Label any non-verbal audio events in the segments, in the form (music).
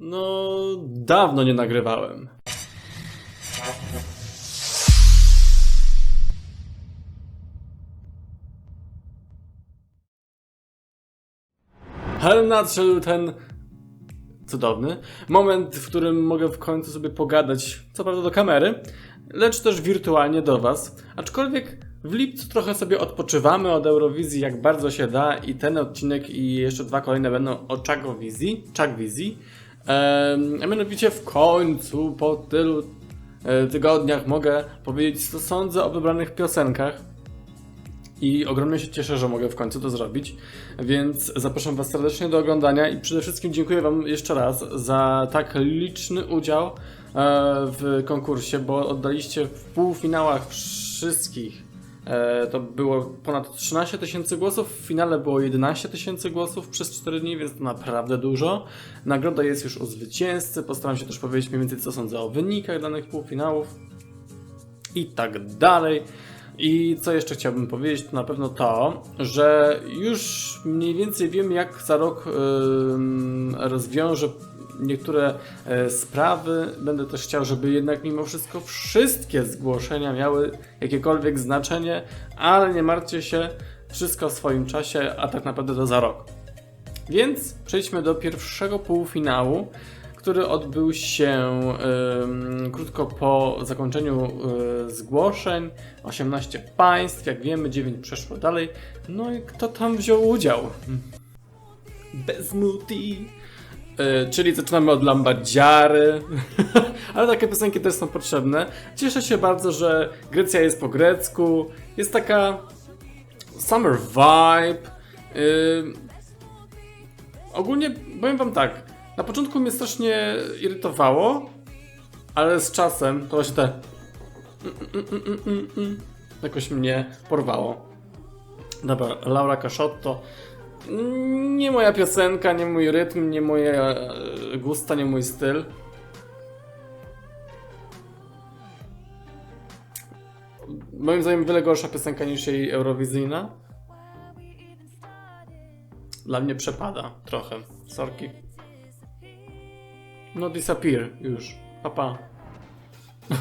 No, dawno nie nagrywałem. Ale nadszedł ten cudowny moment, w którym mogę w końcu sobie pogadać, co prawda do kamery, lecz też wirtualnie do Was. Aczkolwiek w lipcu trochę sobie odpoczywamy od Eurowizji, jak bardzo się da, i ten odcinek i jeszcze dwa kolejne będą o Czagowizji, Czagwizji. A mianowicie w końcu, po tylu e, tygodniach mogę powiedzieć, co sądzę o wybranych piosenkach. I ogromnie się cieszę, że mogę w końcu to zrobić. Więc zapraszam Was serdecznie do oglądania i przede wszystkim dziękuję Wam jeszcze raz za tak liczny udział e, w konkursie, bo oddaliście w półfinałach wszystkich. E, To było ponad 13 tysięcy głosów, w finale było 11 tysięcy głosów przez 4 dni, więc to naprawdę dużo. Nagroda jest już u zwycięzcy, postaram się też powiedzieć mniej więcej co sądzę o wynikach danych półfinałów i tak dalej. I co jeszcze chciałbym powiedzieć, to na pewno to, że już mniej więcej wiem, jak za rok ym, rozwiążę niektóre e, sprawy. Będę też chciał, żeby jednak mimo wszystko wszystkie zgłoszenia miały jakiekolwiek znaczenie, ale nie martwcie się, wszystko w swoim czasie, a tak naprawdę to za rok. Więc przejdźmy do pierwszego półfinału, który odbył się ym, krótko po zakończeniu y, zgłoszeń. 18 państw, jak wiemy, 9 przeszło dalej. No i kto tam wziął udział? Bezmuti. Y, czyli zaczynamy od Lambadziary, (laughs) ale takie piosenki też są potrzebne. Cieszę się bardzo, że Grecja jest po grecku. Jest taka summer vibe. Y, Ogólnie powiem wam tak. Na początku mnie strasznie irytowało, ale z czasem to właśnie te. jakoś mnie porwało. Dobra, Laura Caszotto. Nie moja piosenka, nie mój rytm, nie moje e, gusta, nie mój styl. Moim zdaniem wiele gorsza piosenka niż jej eurowizyjna. Dla mnie przepada trochę. Sorki. No disappear już. Papa. (laughs)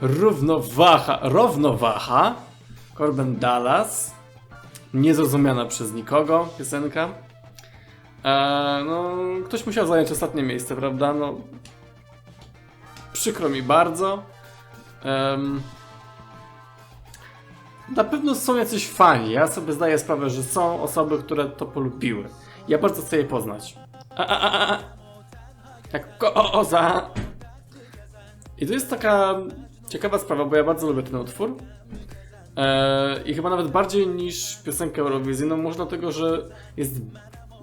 Równowaha. Równowaha. Corben Dallas. Niezrozumiana przez nikogo piosenka. Eee, no, ktoś musiał zająć ostatnie miejsce, prawda? No, przykro mi bardzo. Na pewno są jacyś fani. Ja sobie zdaję sprawę, że są osoby, które to polubiły. Ja bardzo chcę je poznać. A, a, a, a. Jak koza. I to jest taka ciekawa sprawa, bo ja bardzo lubię ten utwór. Eee, I chyba nawet bardziej niż piosenkę Eurowizyjną, może dlatego, że jest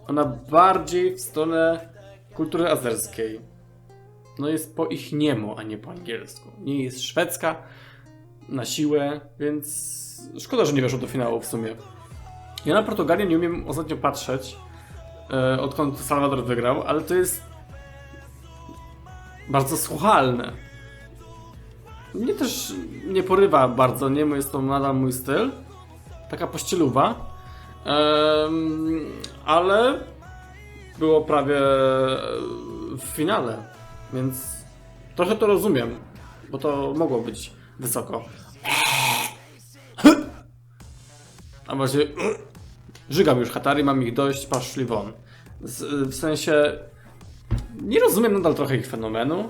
ona bardziej w stronę kultury azerskiej. No jest po ich niemu, a nie po angielsku. Nie jest szwedzka na siłę, więc szkoda, że nie weszło do finału w sumie. Ja na Portugalię nie umiem ostatnio patrzeć, e, odkąd Salvador wygrał, ale to jest bardzo słuchalne. Mnie też nie porywa bardzo, nie jest to nadal mój styl. Taka pościeluwa. Ale było prawie w finale, więc trochę to rozumiem, bo to mogło być wysoko. A właśnie żygam już Hatari, mam ich dość, paszli won. Z, w sensie nie rozumiem nadal trochę ich fenomenu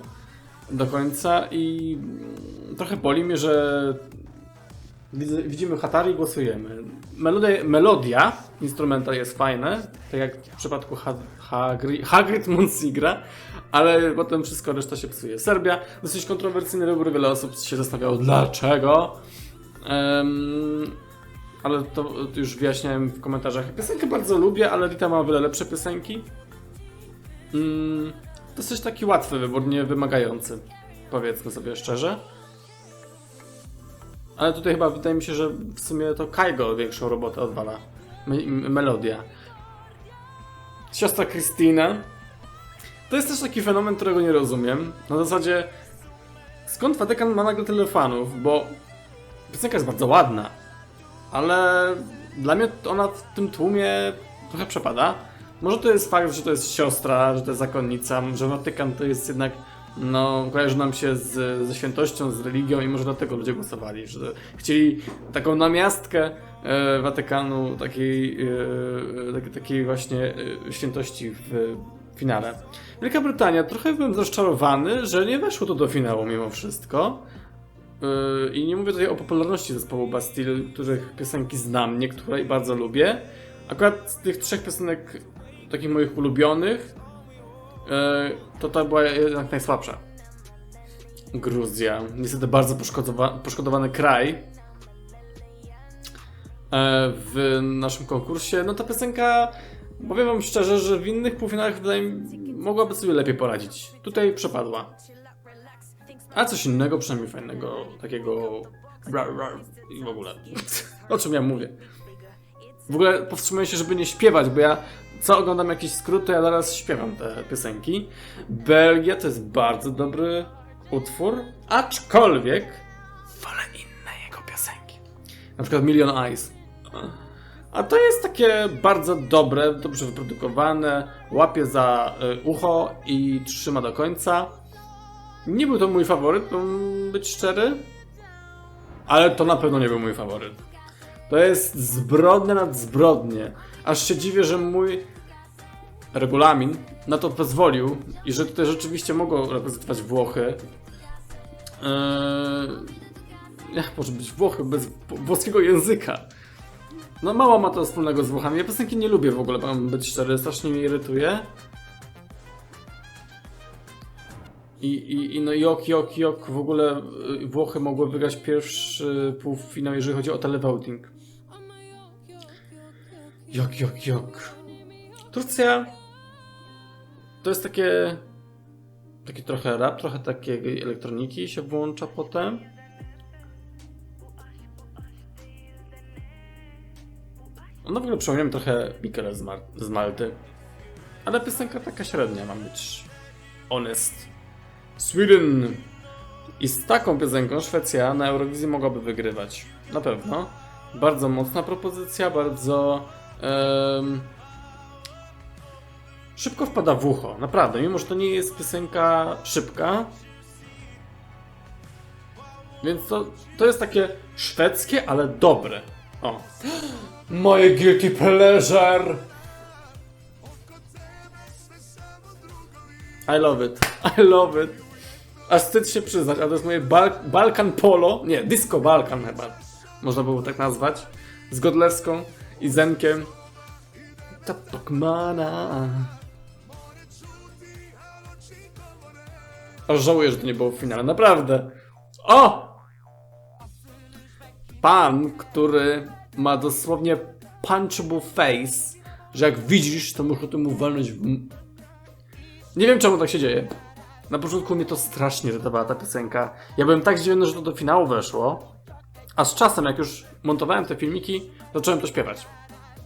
do końca i trochę boli mnie, że widzimy Hatari i głosujemy. Melodia, melodia instrumenta jest fajne, tak jak w przypadku ha, Hagri, Hagrid Monsigra, ale potem wszystko reszta się psuje. Serbia, dosyć kontrowersyjny wybór, wiele osób się zastanawiało dlaczego. Em, ale to, już wyjaśniałem w komentarzach. Piosenkę bardzo lubię, ale Rita ma o wiele lepsze piosenki. Mm, dosyć taki łatwy wybór, nie wymagający. Powiedzmy sobie szczerze. Ale tutaj chyba wydaje mi się, że w sumie to Kaigo większą robotę odwala. Melodia. Siostra Christina. To jest też taki fenomen, którego nie rozumiem. Na zasadzie, skąd Watykan ma nagle tyle fanów? Bo piosenka jest bardzo ładna, ale dla mnie ona w tym tłumie trochę przepada. Może to jest fakt, że to jest siostra, że to jest zakonnica, że Watykan to jest jednak, no, kojarzy nam się z, ze świętością, z religią i może dlatego ludzie głosowali, że chcieli taką namiastkę e, Watykanu, takiej, e, tak, takiej właśnie e, świętości w finale. Wielka Brytania, trochę byłem rozczarowany, że nie weszło to do finału mimo wszystko. Yy, I nie mówię tutaj o popularności zespołu Bastille, których piosenki znam, niektóre i bardzo lubię. Akurat z tych trzech piosenek, takich moich ulubionych, yy, to ta była jednak najsłabsza. Gruzja. Niestety bardzo poszkodowa poszkodowany kraj yy, w naszym konkursie. No ta piosenka, powiem wam szczerze, że w innych półfinałach wydaje mi mogłaby sobie lepiej poradzić. Tutaj przepadła. A coś innego, przynajmniej fajnego, takiego. I w ogóle. (laughs) O czym ja mówię? W ogóle powstrzymuję się, żeby nie śpiewać, bo ja co oglądam jakieś skróty, ja zaraz śpiewam te piosenki. Belgia to jest bardzo dobry utwór, aczkolwiek wolę inne jego piosenki. Na przykład Million Eyes. A to jest takie bardzo dobre, dobrze wyprodukowane, łapie za y, ucho i trzyma do końca. Nie był to mój faworyt, być szczery. Ale to na pewno nie był mój faworyt. To jest zbrodnia nad zbrodnie. Aż się dziwię, że mój regulamin na to pozwolił i że tutaj rzeczywiście mogą reprezentować Włochy. Eee, jak może być Włochy bez włoskiego języka? No mało ma to wspólnego z Włochami. Ja piosenki nie lubię w ogóle, mam być szczery, strasznie mnie irytuje. I, i, I no jok, jok, jok, w ogóle y, Włochy mogły wygrać pierwszy półfinał, jeżeli chodzi o televoting. Jok, jok, jok. Turcja to jest takie taki trochę rap, trochę takiej elektroniki się włącza potem. No w ogóle przypomniałem trochę Mikela z, z Malty. Ale piosenka taka średnia, mam być honest. Sweden! I z taką piosenką Szwecja na Eurowizji mogłaby wygrywać. Na pewno. Bardzo mocna propozycja, bardzo. Em, szybko wpada w ucho, naprawdę. Mimo, że to nie jest piosenka szybka. Więc to, to jest takie szwedzkie, ale dobre. O. (gasps) Moje guilty pleasure! I love it. (laughs) I love it. Aż wstyd się przyznać, ale to jest moje Bal Balkan Polo. Nie, Disco Balkan chyba. Można było tak nazwać. Z Godlewską i Zenkiem. Tapokmana. Aż żałuję, że to nie było w finale. Naprawdę. O! Pan, który ma dosłownie punchable face, że jak widzisz, to muszę temu walnąć w... Nie wiem czemu tak się dzieje. Na początku mnie to strasznie irytowała ta piosenka. Ja byłem tak zdziwiony, że to do finału weszło. A z czasem, jak już montowałem te filmiki, zacząłem to śpiewać.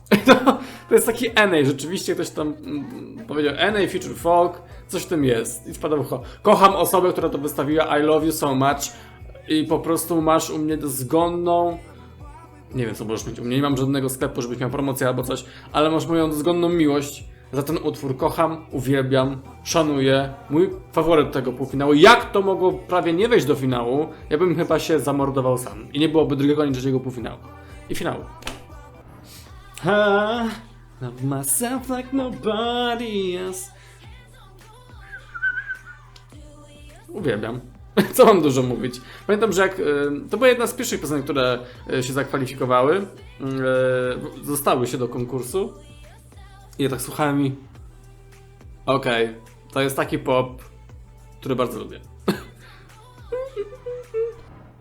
(laughs) To, to jest taki NA, rzeczywiście ktoś tam mm, powiedział NA feature folk, coś w tym jest. I spada w ucho. Kocham osobę, która to wystawiła, I love you so much. I po prostu masz u mnie dozgonną. Nie wiem, co możesz mieć u mnie. Nie mam żadnego sklepu, żebyś miał promocję albo coś, ale masz moją dozgonną miłość za ten utwór. Kocham, uwielbiam, szanuję. Mój faworyt tego półfinału. Jak to mogło prawie nie wejść do finału? Ja bym chyba się zamordował sam. I nie byłoby drugiego ani trzeciego półfinału. I finału. Ha, love myself like nobody else. Uwielbiam. (laughs) Co mam dużo mówić? Pamiętam, że jak. y, To była jedna z pierwszych piosenek, które y, się zakwalifikowały. y, Zostały się do konkursu. I ja tak słuchałem i. Okej, to jest taki pop, który bardzo lubię. (laughs)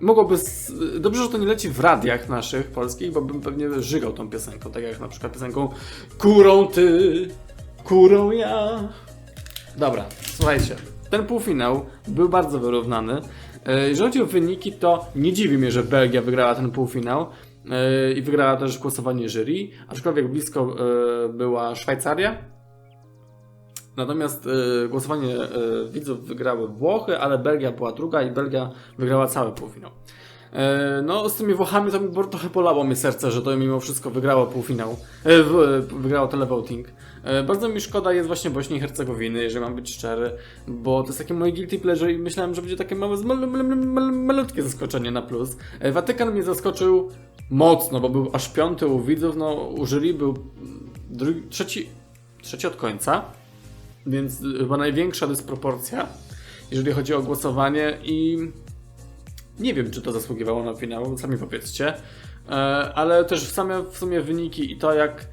Mogłoby. Z... Dobrze, że to nie leci w radiach naszych polskich, bo bym pewnie żygał tą piosenką. Tak jak na przykład piosenką Kurą ty, kurą ja. Dobra, słuchajcie. Ten półfinał był bardzo wyrównany. E, Jeżeli chodzi o wyniki, to nie dziwi mnie, że Belgia wygrała ten półfinał i wygrała też głosowanie jury, aczkolwiek blisko e, była Szwajcaria. Natomiast e, głosowanie e, widzów wygrały Włochy, ale Belgia była druga i Belgia wygrała cały półfinał. E, no, z tymi Włochami to mi trochę bolało mnie serce, że to mimo wszystko wygrało półfinał. E, e, wygrało televoting. E, bardzo mi szkoda jest właśnie Bośni i Hercegowiny, jeżeli mam być szczery, bo to jest takie moje guilty pleasure i myślałem, że będzie takie małe, mal, mal, mal, mal, malutkie zaskoczenie na plus. E, Watykan mnie zaskoczył mocno, bo był aż piąty u widzów, no u był drugi, trzeci, trzeci od końca, więc chyba największa dysproporcja, jeżeli chodzi o głosowanie i nie wiem, czy to zasługiwało na finał, sami powiedzcie. E, ale też same w sumie wyniki i to jak.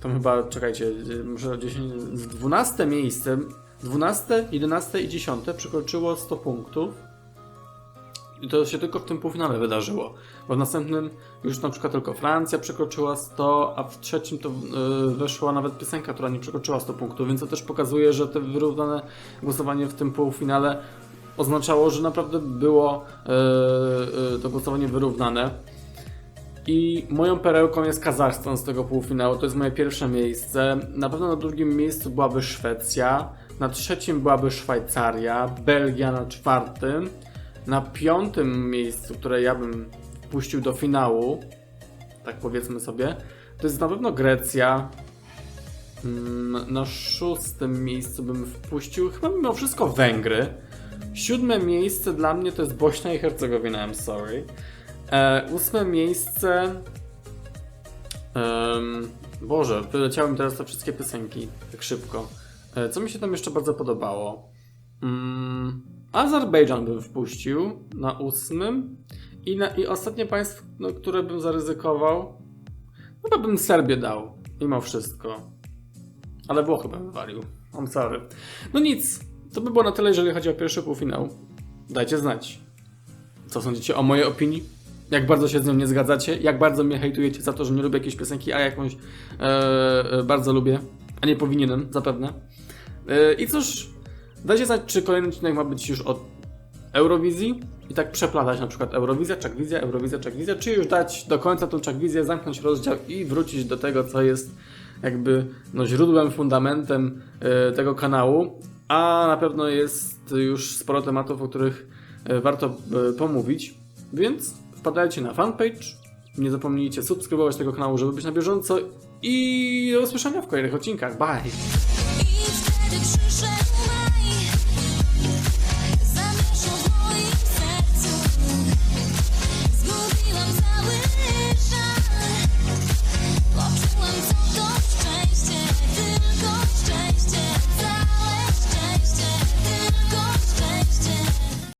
tam chyba, czekajcie, może 10, z 12 miejsce, 12, 11 i 10 przekroczyło 100 punktów. I to się tylko w tym półfinale wydarzyło. Bo w następnym już na przykład tylko Francja przekroczyła 100, a w trzecim to y, weszła nawet piosenka, która nie przekroczyła 100 punktów, więc to też pokazuje, że te wyrównane głosowanie w tym półfinale oznaczało, że naprawdę było e, e, to głosowanie wyrównane. I moją perełką jest Kazachstan z tego półfinału. To jest moje pierwsze miejsce. Na pewno na drugim miejscu byłaby Szwecja. Na trzecim byłaby Szwajcaria. Belgia na czwartym. Na piątym miejscu, które ja bym wpuścił do finału, tak powiedzmy sobie, to jest na pewno Grecja. Mm, Na szóstym miejscu bym wpuścił chyba mimo wszystko Węgry. Siódme miejsce dla mnie to jest Bośnia i Hercegowina, I'm sorry. E, ósme miejsce. Um, Boże, wyleciały mi teraz te wszystkie piosenki tak szybko. E, co mi się tam jeszcze bardzo podobało? Mm, Azerbejdżan bym wpuścił na ósmym. I, na, I ostatnie państwo, no, które bym zaryzykował, chyba bym Serbię dał, mimo wszystko. Ale Włochy bym wywalił. I'm sorry. No nic, to by było na tyle, jeżeli chodzi o pierwszy półfinał. Dajcie znać, co sądzicie o mojej opinii. Jak bardzo się z nią nie zgadzacie, jak bardzo mnie hejtujecie za to, że nie lubię jakiejś piosenki, a jakąś e, e, bardzo lubię, a nie powinienem, zapewne. E, I cóż, dajcie znać, czy kolejny odcinek ma być już od Eurowizji i tak przeplatać na przykład Eurowizja, Czakwizja, Eurowizja, Czakwizja, czy już dać do końca tą Czakwizję, zamknąć rozdział i wrócić do tego, co jest jakby no, źródłem, fundamentem e, tego kanału, a na pewno jest już sporo tematów, o których e, warto e, pomówić, więc wpadajcie na fanpage, nie zapomnijcie subskrybować tego kanału, żeby być na bieżąco i do usłyszenia w kolejnych odcinkach. Bye! Cause